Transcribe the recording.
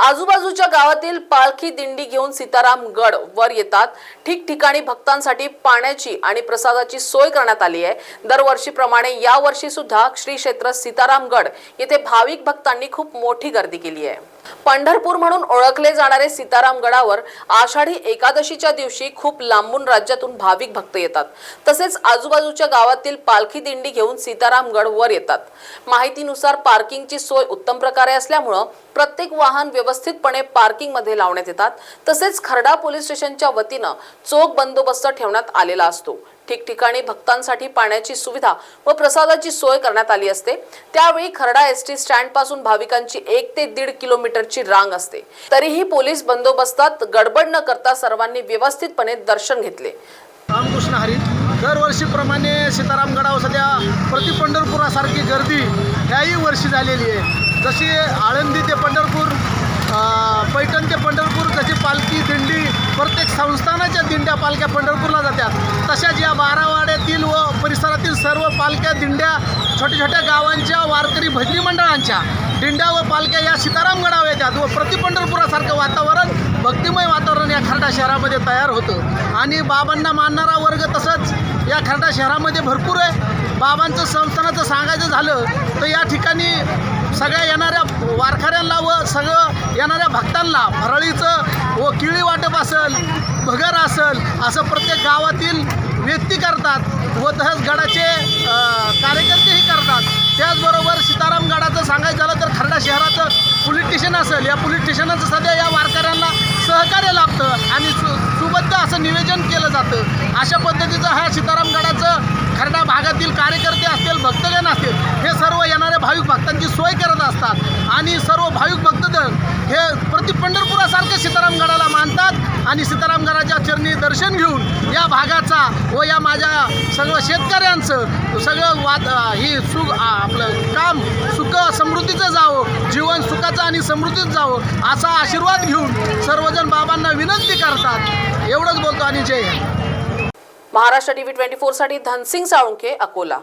आजूबाजूच्या गावातील पालखी दिंडी घेऊन सीताराम गड वर येतात. ठिकठिकाणी भक्तांसाठी पाण्याची आणि प्रसादाची सोय करण्यात आली आहे. दरवर्षीप्रमाणे यावर्षी सुद्धा श्री क्षेत्र सीतारामगड येथे भाविक भक्तांनी खूप मोठी गर्दी केली आहे. पंढरपूर म्हणून ओळखले जाणारे सीतारामगडावर आषाढी एकादशीच्या दिवशी खूप लांबून राज्यातून भाविक भक्त येतात. तसेच आजूबाजूच्या गावातील पालखी दिंडी घेऊन सीतारामगड वर येतात. माहितीनुसार पार्किंगची सोय उत्तम प्रकारे असल्यामुळं प्रत्येक वाहन व्यवस्थितपणे पार्किंगमध्ये लावण्यात येतात. तसेच खर्डा पोलीस स्टेशनच्या वतीनं चोख बंदोबस्त ठेवण्यात आलेला असतो. ठिकठिकाणी भक्तांसाठी पाण्याची सुविधा व प्रसादाची सोय करण्यात आली असते. त्यावेळी खर्डा एस टी स्टँडपासून भाविकांची एक ते दीड किलोमीटरची रांग असते. तरीही पोलीस बंदोबस्तात गडबड न करता सर्वांनी व्यवस्थितपणे दर्शन घेतले. रामकृष्ण हरी दरवर्षीप्रमाणे सीतारामगडावर सध्या प्रति पंढरपुरासारखी गर्दी ह्याही वर्षी झालेली आहे. जशी आळंदी ते पंढर अ, पैठण ते पंढरपूर जशी पालखी दिंडी प्रत्येक संस्थानाच्या दिंड्या पालख्या पंढरपूरला जातात. तशाच या बारावाड्यातील व परिसरातील सर्व पालख्या दिंड्या छोट्या छोट्या गावांच्या वारकरी भजनी मंडळांच्या दिंड्या व पालख्या या सीतारामगडावर येतात व प्रतिपंढरपुरासारखं वातावरण भक्तिमय वातावरण या खरडा शहरामध्ये तयार होतं. आणि बाबांना मानणारा वर्ग तसंच या खरडा शहरामध्ये भरपूर आहे. बाबांचं संस्थानाचं सांगायचं झालं तर या ठिकाणी सगळ्या येणाऱ्या वारकऱ्यांना व सगळं येणाऱ्या भक्तांना भरळीचं व किळी वाटप असेल भगर असेल असं प्रत्येक गावातील व्यक्ती करतात व तसंच गडाचे कार्यकर्तेही करतात. त्याचबरोबर सीताराम गडाचं सांगायचं झालं तर खर्डा शहराचं पोलीस स्टेशन असेल. या पोलीस स्टेशनाचं सध्या या वारकऱ्यांना सहकार्य लाभतं आणि सु सुबद्ध असं नियोजन केलं जातं. अशा पद्धतीचं हा सीताराम गडाचं खरडा भागातील कार्यकर्ते असतील भक्तगण असतील हे सर्व येणाऱ्या भाविक भक्तांची सोय करत असतात. आणि सर्व भाविक भक्तगण हे प्रति पंढरपुरासारखं सीतारामगडाला मानतात आणि सीतारामगडाच्या चरणी दर्शन घेऊन या भागाचा व या माझ्या सगळं शेतकऱ्यांचं सगळं वाद ही सुख आपलं काम सुख समृद्धीचं जावं जीवन सुखाचं आणि समृद्धीचं जावं असा आशीर्वाद घेऊन सर्वजण बाबांना विनंती करतात. एवढंच बोलतो आणि जय महाराष्ट्र टीव्ही ट्वेंटी फोरसाठी धनसिंग साळुंखे अकोला.